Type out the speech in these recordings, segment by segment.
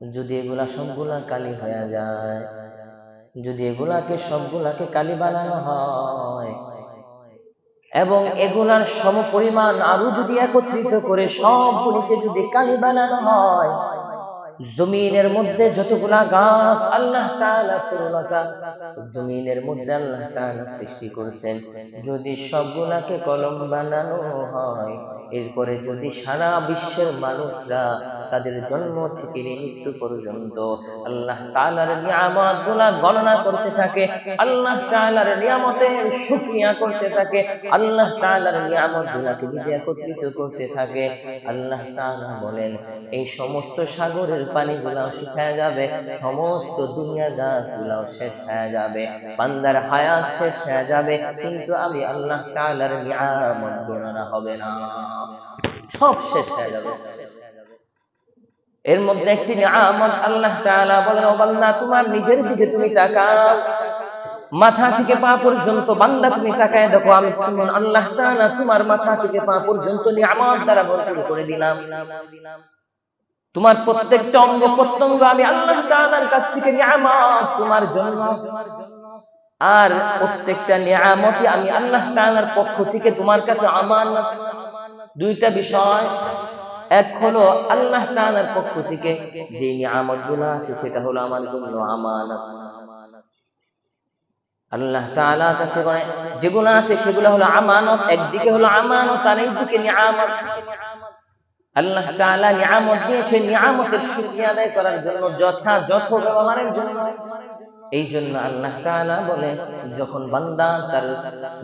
যদি এগুলা সবগুলা কালি হয়ে যায় যদি এগুলাকে সবগুলাকে কালি বানানো হয় এবং এগুলার সম পরিমাণ আরও যদি একত্রিত করে সবগুলিকে যদি কালি বানানো হয় জমিনের মধ্যে যতগুলা গাছ আল্লাহ জমিনের মধ্যে আল্লাহ সৃষ্টি করেছেন। যদি সবগুলাকে কলম বানানো হয় এরপরে যদি সারা বিশ্বের মানুষরা তাদের জন্ম থেকে মৃত্যু পর্যন্ত আল্লাহ তাআলার নিয়ামতগুলা গণনা করতে থাকে, আল্লাহ তাআলার নিয়ামতের শুকরিয়া করতে থাকে, আল্লাহ তাআলার নিয়ামত গুলাকে যদি একত্রিত করতে থাকে, আল্লাহ তাআলা বলেন, এই সমস্ত সাগরের পানিগুলাও শুকায় যাবে, সমস্ত দুনিয়ার গাছগুলাও শেষ হয়ে যাবে, বান্দার হায়াত শেষ হয়ে যাবে, কিন্তু আমি আল্লাহ তাআলার নিয়ামত গণনা হবে না। সব শেষ হয়ে যাবে। এর মধ্যে একটি নিয়ামত আল্লাহ তাআলা বলেন, ও বান্দা, তোমার নিজের দিকে তুমি তাকাও। মাথা থেকে পা পর্যন্ত, বান্দা, তুমি তাকায় দেখো, আমি আল্লাহ তাআলা তোমার মাথা থেকে পা পর্যন্ত নিয়ামত দ্বারা ভরপুর করে দিলাম। তোমার প্রত্যেকটা অঙ্গ প্রত্যঙ্গ আমি আল্লাহ তাআলার কাছ থেকে নিয়ামত তোমার জন্য। আর প্রত্যেকটা নিয়ামতই আমি আল্লাহ তাআলার পক্ষ থেকে তোমার কাছে আমানত। দুইটা বিষয় এক হলো আল্লাহ তাআলার পক্ষ থেকে যে নিয়ামতগুলো আছে, সেটা হলো আমার জন্য আমানত। আল্লাহ তাআলার কাছে করে যেগুলো আছে সেগুলো হলো আমানত, একদিকে হলো আমানত, আর একদিকে নিয়ামত। আল্লাহ তাআলা নিয়ামত দিয়েছেন, নিয়ামতের শুকরিয়া আদায় করার জন্য যথাযথ ব্যবহারের জন্য। এই জন্য আল্লাহ তাআলা বলে যখন বান্দা তার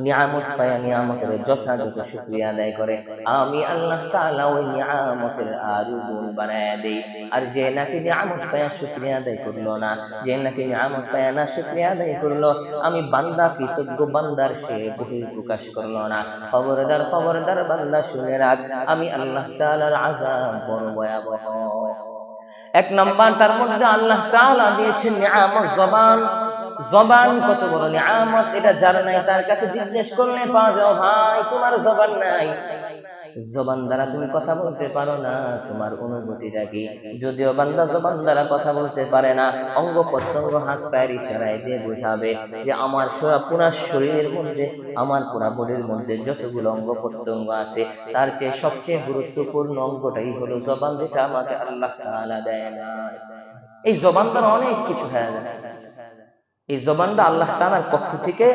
নিয়ামত পায়, নিয়ামতের যথাযথ শুকরিয়া আদায় করে, আমি আল্লাহ তাআলা ওই নিয়ামতের আরও গুণ বাড়ায় দেই। আর যে নাকি নিয়ামত পায় শুকরিয়া আদায় করল না, যে নাকি নিয়ামত পায় না শুকরিয়া আদায় করল, আমি বান্দা, কৃতজ্ঞ বান্দার সে বহির প্রকাশ করল না। খবরদার খবরদার বান্দা শুনে রাখ, আমি আল্লাহ তাআলার আযাব বড় ভয়াবহ। এক নাম্বার, তার মধ্যে আল্লাহ তাআলা দিয়েছেন নিয়ামত, জবান। জবান কত বড় নিয়ামত, এটা যার নাই, তার কাছে জিজ্ঞেস করলে পাওয়া যাও ভাই, তোমার জবান নাই। জবান দ্বারা তুমি কথা বলতে পারো না, তোমার অনুভূতিটা কি? যদিও বান্দা জবান দ্বারা কথা বলতে পারে না অঙ্গ প্রত্যঙ্গ হাত পায়ের ইশারায় দিয়ে বোঝাবে যে আমার পুরা শরীরের মধ্যে, আমার পুরা বডির মধ্যে যতগুলো অঙ্গ প্রত্যঙ্গ আছে, তার চেয়ে সবচেয়ে গুরুত্বপূর্ণ অঙ্গটাই হলো জবান যেটা আমাকে আল্লাহ তাআলা দেয় না। এই জবান দ্বারা অনেক কিছু হয়ে যায়। এই জবানটা আল্লাহ তালার পক্ষ থেকে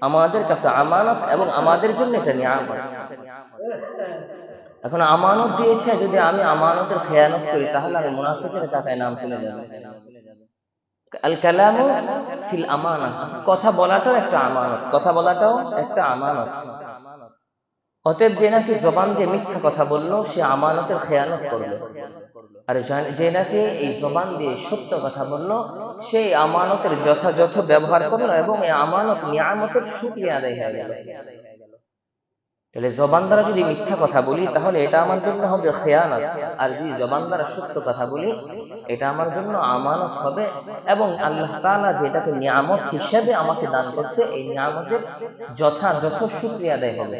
আমাদের কাছে আমানত এবং আমাদের জন্য এটা নিয়ামত। এখন আমানত দিয়েছে, যদি আমি আমানতের খেয়ানত করি, তাহলে আমি মুনাফিকের কাতায় নাম চলে যাবে। কথা বলাটাও একটা আমানত, কথা বলাটাও একটা আমানত। অতএব যে নাকি জবান দিয়ে মিথ্যা কথা বলল, সে আমানতের খেয়ানত করল। আর যে নাকি এই জবান দিয়ে সত্য কথা বলল সেই আমানতের যথাযথ ব্যবহার করল এবং এই আমানত নিয়ামতের সুক্রিয়া আদায় হয়ে গেল। তাহলে জবান দ্বারা যদি মিথ্যা কথা বলি, তাহলে এটা আমার জন্য হবে খেয়ানত। আর যদি জবান দ্বারা সত্য কথা বলি, এটা আমার জন্য আমানত হবে এবং আল্লাহ তাআলা যেটাকে নিয়ামত হিসেবে আমাকে দান করছে, এই নিয়ামতের যথাযথ শুকরিয়া আদায় হবে।